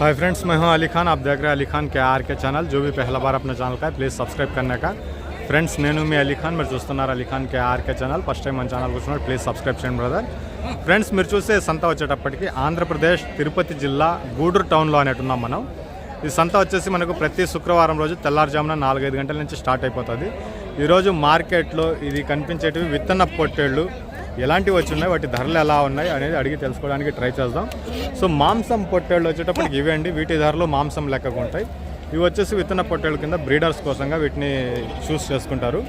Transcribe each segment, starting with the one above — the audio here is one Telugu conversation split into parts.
हाय फ्रेंड्स मैं हूं अली खान आप देख रहे हैं अली खान के आर के ఛానల్ जो भी पहला बार अपने ఛానల్ का है प्लीज़ सब्सक्राइब करने का ఫ్రెండ్స్ నేను మీ అలీ ఖాన్ మీరు చూస్తున్నారు Ali Khan K RK channel first time మన ఛానల్ కూర్చున్నారు ప్లీజ్ సబ్స్క్రైబ్ చేయండి బ్రదర్ ఫ్రెండ్స్ మీరు చూసే సంత వచ్చేటప్పటికి ఆంధ్రప్రదేశ్ తిరుపతి జిల్లా గూడూరు టౌన్లో అనేటున్నాం మనం ఈ సంత వచ్చేసి మనకు ప్రతి శుక్రవారం రోజు తెల్లారుజామున నాలుగైదు గంటల నుంచి స్టార్ట్ అయిపోతుంది ఈరోజు మార్కెట్లో ఇది కనిపించేటివి విత్తన పొట్టేళ్ళు ఎలాంటివి వచ్చి ఉన్నాయి వాటి ధరలు ఎలా ఉన్నాయి అనేది అడిగి తెలుసుకోవడానికి ట్రై చేద్దాం. సో మాంసం పొట్టేళ్ళు వచ్చేటప్పటికి ఇవేండి వీటి ధరలు మాంసం లెక్కగా ఉంటాయి. ఇవి వచ్చేసి విత్తన పొట్టేళ్ళ కింద బ్రీడర్స్ కోసంగా వీటిని చూస్ చేసుకుంటారు.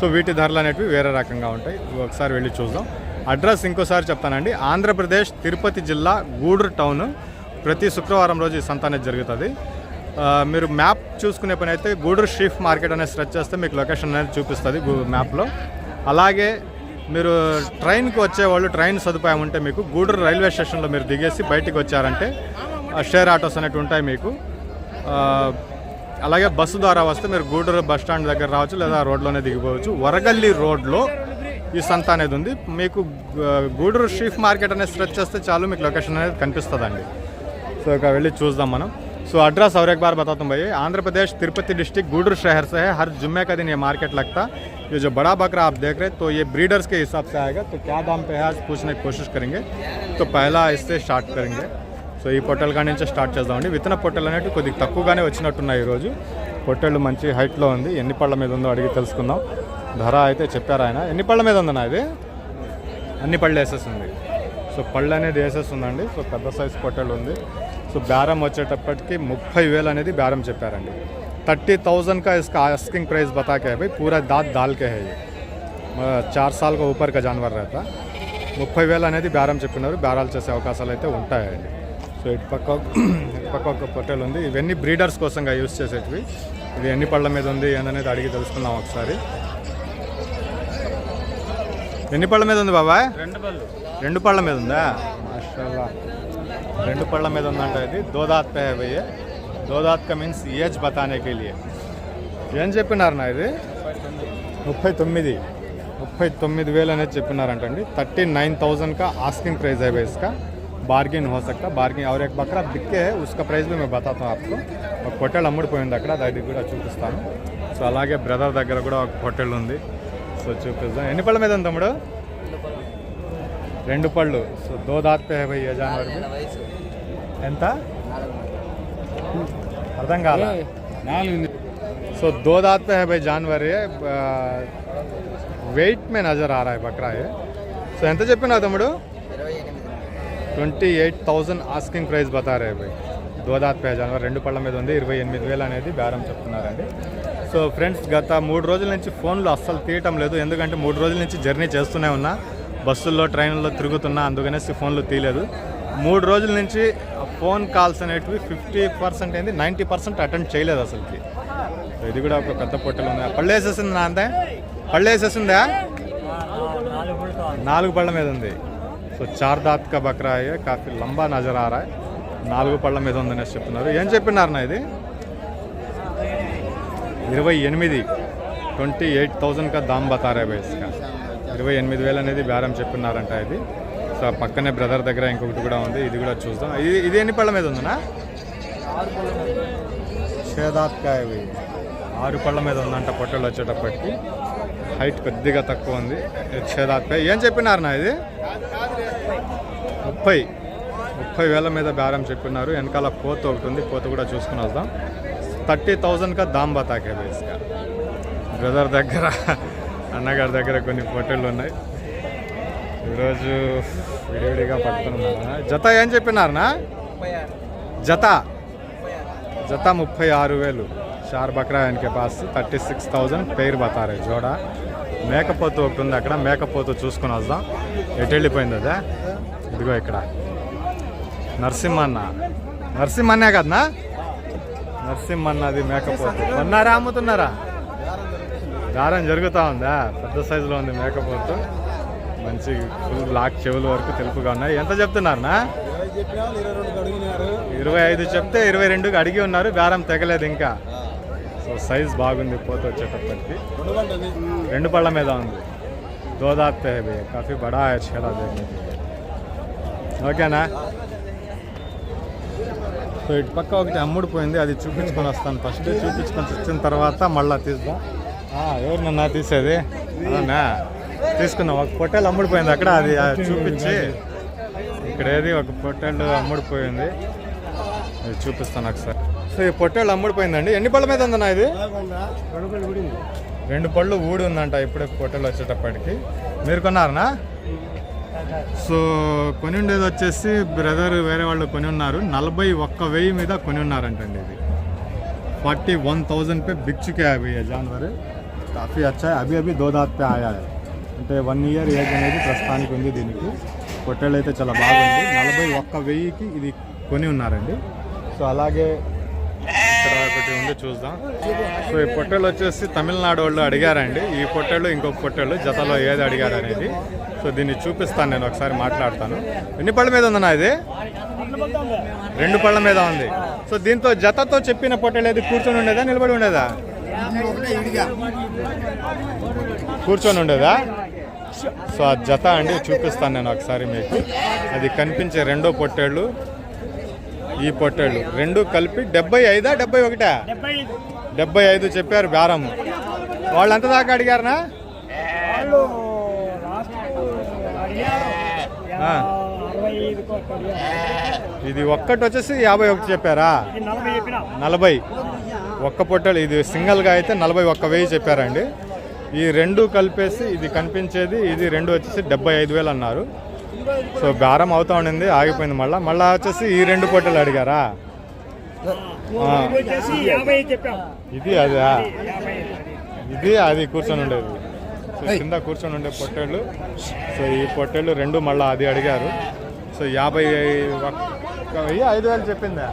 సో వీటి ధరలు అనేటివి వేరే రకంగా ఉంటాయి. ఒకసారి వెళ్ళి చూద్దాం. అడ్రస్ ఇంకోసారి చెప్తానండి. ఆంధ్రప్రదేశ్ తిరుపతి జిల్లా గూడూరు టౌన్. ప్రతి శుక్రవారం రోజు ఈ సంత అనేది జరుగుతుంది మీరు మ్యాప్ చూసుకునే పని అయితే గూడూరు షీఫ్ మార్కెట్ అనేది స్ట్రెచ్ చేస్తే మీకు లొకేషన్ అనేది చూపిస్తుంది మ్యాప్లో. అలాగే మీరు ట్రైన్కి వచ్చేవాళ్ళు ట్రైన్ సదుపాయం ఉంటే మీకు గూడూరు రైల్వే స్టేషన్లో మీరు దిగేసి బయటికి వచ్చారంటే ఆ, షేర్ ఆటోస్ అనేవి ఉంటాయి మీకు ఆ, అలాగే బస్సు ద్వారా వస్తే మీరు గూడూరు బస్ స్టాండ్ దగ్గర రావచ్చు లేదా రోడ్లోనే దిగిపోవచ్చు వరగల్లి రోడ్లో ఈ సంత అనేది ఉంది మీకు ఆ, గూడూరు షీఫ్ మార్కెట్ అనేది సెర్చ్ చేస్తే చాలు మీకు లొకేషన్ అనేది కనిపిస్తుందండి సో ఇక వెళ్ళి చూద్దాం మనం సో एड्रेस और एक बार बताता हूँ भाई आंध्र प्रदेश तिरुपति डिस्ट्रिक्ट गुडूर शहर से है हर जुम्मे का दिन ये मार्केट लगता ये जो बड़ा बकरा आप देख रहे हैं तो ये ब्रीडर्स के हिसाब से आएगा तो क्या दाम पे है आज पूछने की कोशिश करेंगे तो पहला इससे स्टार्ट करेंगे సో ఈ పొట్టెల కాడి నుంచే స్టార్ట్ చేద్దామండి విత్తన పొట్టెలు అనేవి కొద్దిగా తక్కువగానే వచ్చినట్టున్నాయి ఈరోజు పొట్టెళ్ళు మంచి హైట్లో ఉంది ఎన్ని పళ్ళ మీద ఉందో అడిగి తెలుసుకుందాం ధర అయితే చెప్పారు ఆయన ఎన్ని పళ్ళ మీద ఉందన్నా ఇది అన్ని పళ్ళు వేసేస్తుంది సో పళ్ళు అనేది వేసేస్తుందండి సో పెద్ద సైజ్ పొట్టెలు ఉంది సో బేరం వచ్చేటప్పటికి ముప్పై వేలు అనేది బేరం చెప్పారండి थर्टी थाउजेंड का इसका आस्किंग प्राइस बता के है भाई पूरा दांत दाल के है ये ఆ, చార్ సాల్ का ऊपर का जानवर रहता ముప్పై వేలు అనేది బేరం చెప్పినారు బేరాలు చేసే అవకాశాలు అయితే ఉంటాయండి సో ఇటు పక్క ఇటు పక్క ఒక పొట్టెలు ఉంది ఇవన్నీ బ్రీడర్స్ కోసంగా యూస్ చేసేటివి ఇది ఎన్ని పళ్ళ మీద ఉంది అనేది అడిగి తెలుసుకుందాం ఒకసారి ఎన్ని పళ్ళ మీద ఉంది బాబాయ్ రెండు పళ్ళు రెండు పళ్ళ మీద ఉందా మాషాల్లా రెండు పళ్ళ మీద ఉందంట ఇది దోదాత్ పే హై భయ్య దోదాత్ కా మీన్స్ ఏజ్ బతానే కే లియే ఏం చెప్పినారు నా ఇది ముప్పై తొమ్మిది ముప్పై తొమ్మిది వేలు అనేది చెప్పినారంటండి థర్టీ నైన్ థౌజండ్ का आस्किंग प्राइस है भाई इसका बार्गेन हो सकता बार्गेन और एक बकरा बिके है उसका प्राइस भी मैं बताता हूँ आपको ఒక పొట్టేలు అమ్ముడిపోయింది అక్కడ అది కూడా చూపిస్తాను సో అలాగే బ్రదర్ దగ్గర కూడా ఒక పొట్టేలు ఉంది సో చూపిస్తాం ఎన్ని పళ్ళ మీద ఉంది తమ్ముడు రెండు పళ్ళు సో దో దాత్ పే హై భయ్య జానవర్ ఎంత అర్థం కాదా నాలుగు सो दो दांत पे है भाई जानवर ये వెయిట్ మే నజర్ ఆ రా బక్రా ये సో ఎంత చెప్పినా తమ్ముడు twenty eight thousand asking price బతారే భాయ్ దోదాత్ పే జానవర్ రెండు పళ్ళ మీద ఉంది ఇరవై ఎనిమిది వేలు అనేది బేరం చెప్తున్నారండి సో ఫ్రెండ్స్ గత మూడు రోజుల నుంచి ఫోన్లు అస్సలు తీయటం లేదు ఎందుకంటే మూడు రోజుల నుంచి జర్నీ చేస్తూనే ఉన్నా బస్సుల్లో ట్రైన్లో తిరుగుతున్నా అందుకనేసి ఫోన్లు తీయలేదు మూడు రోజుల నుంచి ఫోన్ కాల్స్ అనేటివి ఫిఫ్టీ పర్సెంట్ అయింది నైంటీ పర్సెంట్ అటెండ్ చేయలేదు అసలుకి. ఇది కూడా ఒక పెద్ద పొట్టెలు ఉంది. పళ్ళేసేసింది నా అంతే? పళ్ళేసేసిందా నాలుగు పళ్ళ మీద ఉంది. సో చార్ దాత్ కా బక్రా అయ్యే కాఫీ లంబా నజర్ నాలుగు పళ్ళ మీద ఉందనేసి చెప్తున్నారు. ఏం చెప్పినారు నా ఇది? ఇరవై ఎనిమిది ట్వంటీ ఎయిట్ థౌజండ్గా దామ్ బతారే ఇరవై ఎనిమిది వేలు అనేది బేరం చెప్పినారంట ఇది. సో పక్కనే బ్రదర్ దగ్గర ఇంకొకటి కూడా ఉంది ఇది కూడా చూద్దాం. ఇది ఇది ఎన్ని పళ్ళ మీద ఉందనా షేదాత్కాయ ఆరు పళ్ళ మీద ఉందంట పొట్టలు వచ్చేటప్పటికి. హైట్ కొద్దిగా తక్కువ ఉంది. షేదాత్కాయ ఏం చెప్పినారు నా ఇది? ముప్పై. ముప్పై వేల మీద బేరం చెప్పినారు. వెనకాల పోత ఒకటి ఉంది పోత కూడా చూసుకుని వద్దాం. థర్టీ థౌజండ్గా దామ్ బతాకే బేస్గా బ్రదర్ దగ్గర అన్నగారి దగ్గర కొన్ని పొట్టెళ్ళు ఉన్నాయి. ఈరోజు విడివిడిగా పట్టుకున్నాను జత ఏం చెప్పినారనా? జత? జత ముప్పై ఆరు వేలు. చార్ బక్రా ఆయనకి పాస్. థర్టీ సిక్స్ థౌజండ్ పేరు బతారే జోడ. మేకపోతు ఒకటి ఉంది అక్కడ. మేకపోతు చూసుకుని వద్దాం. ఎటు వెళ్ళిపోయింది అదే? ఇదిగో ఇక్కడ. నరసింహన్న. నరసింహన్నే కదనా? నరసింహన్నది మేకపోతు. కొన్నారా అమ్ముతున్నారా? దారం జరుగుతూ ఉందా? పెద్ద సైజులో ఉంది మేకపోతు. మంచి ఫుల్ బ్లాక్ చెవుల వరకు తెలుపుగా ఉన్నాయి. ఎంత చెప్తున్నారనా ఇరవై ఐదు చెప్తే ఇరవై రెండుకి అడిగి ఉన్నారు. బేరం తెగలేదు ఇంకా. సో సైజ్ బాగుంది పోత వచ్చేటప్పటికి. రెండు పళ్ళ మీద ఉంది. దోదాతే కాఫీ బడా చేలా ఓకేనా? సో ఇటు పక్క ఒకటి అమ్ముడు పోయింది. అది చూపించుకొని వస్తాను ఫస్ట్ చూపించుకొని వచ్చిన తర్వాత మళ్ళీ తీద్దాం. ఎవరు నన్ను తీసేది? అవునా? తీసుకుందాం ఒక పొట్టేలు అమ్ముడిపోయింది అక్కడ అది ఆ, చూపించి ఇక్కడ ఏది ఒక పొట్టేళ్ళు అమ్ముడిపోయింది అది చూపిస్తాను ఒకసారి సో ఈ పొట్టేళ్ళు అమ్ముడిపోయిందండి ఎన్ని పళ్ళ మీద ఉందన్నా ఇది రెండు పళ్ళు ఊడి ఉందంట ఇప్పుడే పొట్టేలు వచ్చేటప్పటికి మీరు కొన్నారనా సో కొని ఉండేది వచ్చేసి బ్రదర్ వేరే వాళ్ళు కొని ఉన్నారు నలభై ఒక్క వెయ్యి మీద కొని ఉన్నారంటండి ఇది फोर्टी वन थाउजेंड पे बिक चुके हैं अभी ये जानवर काफ़ी अच्छा है अभी अभी दो दांत पे आया है అంటే వన్ ఇయర్ ఏజ్ అనేది ప్రస్తుతానికి ఉంది దీనికి. పొట్టేళ్ళు అయితే చాలా బాగుంది. నలభై ఒక్క వెయ్యికి ఇది కొని ఉన్నారండి. సో అలాగే ఇక్కడ ఒకటి ఉంది చూద్దాం. సో ఈ పొట్టేళ్ళు వచ్చేసి తమిళనాడు వాళ్ళు అడిగారండి. ఈ పొట్టేళ్ళు ఇంకొక పొట్టేళ్ళు జతలో ఏది అడిగారు అనేది. సో దీన్ని చూపిస్తాను నేను ఒకసారి మాట్లాడతాను. ఎన్ని పళ్ళ మీద ఉందన్నా ఇది? రెండు పళ్ళ మీద ఉంది. సో దీంతో జతతో చెప్పిన పొట్టేళ్ళు ఏది? కూర్చొని ఉండేదా? నిలబడి ఉండేదా? కూర్చొని ఉండేదా? సో ఆ జత అండి చూపిస్తాను నేను ఒకసారి మీకు. అది కనిపించే రెండో పొట్టేళ్ళు. ఈ పొట్టేళ్ళు. రెండు కలిపి డెబ్బై ఐదా డెబ్బై ఒకటా? డెబ్బై ఐదు చెప్పారు బేరం. వాళ్ళు ఎంత దాకా అడిగారనా? ఇది ఒక్కటి వచ్చేసి యాభై ఒకటి చెప్పారా? నలభై ఒక్క పొట్టలు ఇది సింగిల్గా అయితే నలభై ఒక్క వెయ్యి చెప్పారండి. ఈ రెండు కలిపేసి ఇది కనిపించేది ఇది రెండు వచ్చేసి డెబ్బై ఐదు వేలు అన్నారు. సో బేరం అవుతా ఉండింది ఆగిపోయింది మళ్ళీ. మళ్ళీ వచ్చేసి ఈ రెండు పొట్టలు అడిగారా? ఇది అదా ఇది అది కూర్చొని ఉండేది. సో కింద కూర్చొని ఉండే పొట్టేళ్ళు. సో ఈ పొట్టేళ్ళు రెండు మళ్ళీ అది అడిగారు. సో యాభై ఐదు వేలు చెప్పిందా?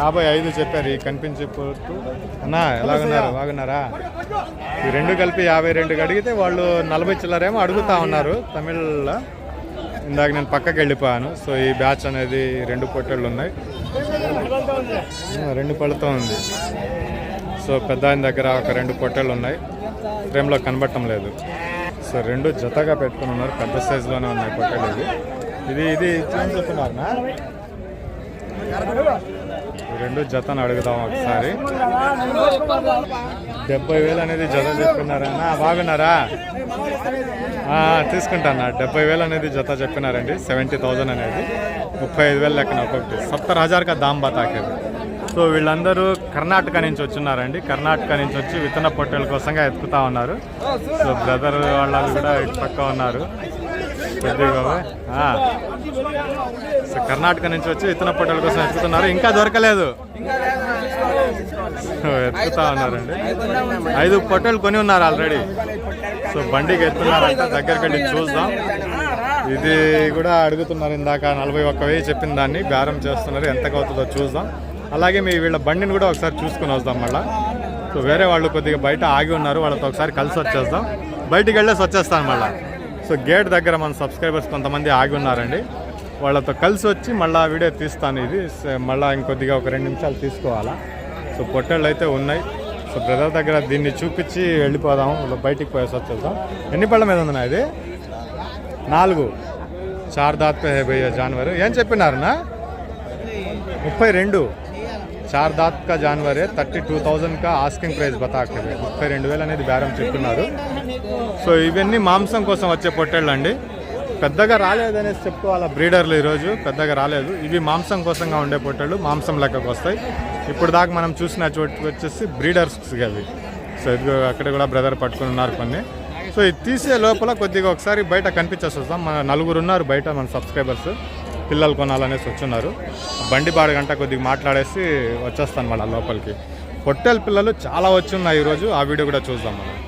యాభై ఐదు చెప్పారు ఈ కనిపించే పొట్టు అన్నా ఎలాగున్నారు? బాగున్నారా? ఈ రెండు కలిపి యాభై రెండుకి అడిగితే వాళ్ళు నలభై చిల్లరేమో అడుగుతా ఉన్నారు తమిళ్ళో. ఇందాక నేను పక్కకి వెళ్ళిపోయాను. సో ఈ బ్యాచ్ అనేది రెండు పొట్టెళ్ళు ఉన్నాయి. రెండు పళ్ళతో ఉంది. సో పెద్ద ఆయన దగ్గర ఒక రెండు పొట్టెలు ఉన్నాయి. ఫ్రేమ్లో కనబడటం లేదు. సో రెండు జతగా పెట్టుకుని ఉన్నారు. పెద్ద సైజులోనే ఉన్నాయి పొట్టెలు ఇది ఇది ఇది ఏం రెండు జతను అడుగుదాం ఒకసారి. డెబ్బై వేలు అనేది జత చెప్తున్నారన్నా బాగున్నారా? ఆ, తీసుకుంటాను. డెబ్బై వేలు అనేది జత చెప్పినారండి. సెవెంటీ థౌజండ్ అనేది. ముప్పై ఐదు వేలు లెక్కన ఒక్కొక్కటి. సత్తర్ హజార్గా దామ్ బతాకేది సో వీళ్ళందరూ కర్ణాటక నుంచి వచ్చిన్నారండి కర్ణాటక నుంచి వచ్చి విత్తన పొట్టెల కోసంగా ఎత్తుకుతా ఉన్నారు. సో బ్రదర్ వాళ్ళు కూడా ఇటు పక్క ఉన్నారు. సో కర్ణాటక నుంచి వచ్చి విత్తన పొట్టెల కోసం ఎత్తుతున్నారు ఇంకా దొరకలేదు. ఎత్తుతా ఎత్తుకుతా ఉన్నారండి. ఐదు పొట్టలు కొని ఉన్నారు ఆల్రెడీ. సో బండికి ఎత్తున్నారంట దగ్గరకండి వెళ్ళి చూద్దాం. ఇది కూడా అడుగుతున్నారు ఇందాక నలభై ఒక్క వెయ్యి చెప్పిన దాన్ని. బేరం చేస్తున్నారు. ఎంతకు అవుతుందో చూద్దాం. అలాగే మీ వీళ్ళ బండిని కూడా ఒకసారి చూసుకుని వద్దాం మళ్ళా. సో వేరే వాళ్ళు కొద్దిగా బయట ఆగి ఉన్నారు. వాళ్ళతో ఒకసారి కలిసి వచ్చేద్దాం. బయటికి వెళ్ళేసి వచ్చేస్తాను మళ్ళీ. సో గేట్ దగ్గర మన సబ్స్క్రైబర్స్ కొంతమంది ఆగి ఉన్నారండి. వాళ్ళతో కలిసి వచ్చి మళ్ళీ వీడియో తీస్తాను ఇది. మళ్ళీ ఇంకొద్దిగా ఒక రెండు నిమిషాలు తీసుకోవాలా. సో పొట్టళ్ళు అయితే ఉన్నాయి. సో బ్రదర్ దగ్గర దీన్ని చూపించి వెళ్ళిపోదాం. బయటికి పోయేసి వచ్చేద్దాం. ఎన్ని పళ్ళ మీద ఉందన్నా ఇది? నాలుగు. చార్ దాత్ పే హే జాన్వర్. ఏం చెప్పినారనా ముప్పై రెండు. చార్ దాత్ కా జాన్వరే థర్టీ టూ థౌజండ్ కా ఆస్కింగ్ ప్రైస్ బతాకే. ముప్పై రెండు వేలు అనేది బేరం చెప్తున్నారు. సో ఇవన్నీ మాంసం కోసం వచ్చే పొట్టేళ్ళు అండి. పెద్దగా రాలేదనేసి చెప్పుకోవాలా బ్రీడర్లు ఈరోజు? పెద్దగా రాలేదు. ఇవి మాంసం కోసంగా ఉండే పొట్టేళ్ళు మాంసం లెక్కకు వస్తాయి. ఇప్పుడు దాకా మనం చూసిన చోటు వచ్చేసి బ్రీడర్స్ అవి సో ఇది అక్కడ కూడా బ్రదర్ పట్టుకుని ఉన్నారు కొన్ని. సో ఇది తీసే లోపల కొద్దిగా ఒకసారి బయట కనిపించేసి వస్తాం. మన నలుగురు ఉన్నారు బయట మన సబ్స్క్రైబర్స్. పిల్లలు కొనాలనేసి వచ్చున్నారు. బండి బాడు గంట కొద్దిగా మాట్లాడేసి వచ్చేస్తాను మళ్ళీ లోపలికి. పొట్టెల పిల్లలు చాలా వచ్చి ఉన్నాయి ఈరోజు. ఆ వీడియో కూడా చూద్దాం మనం.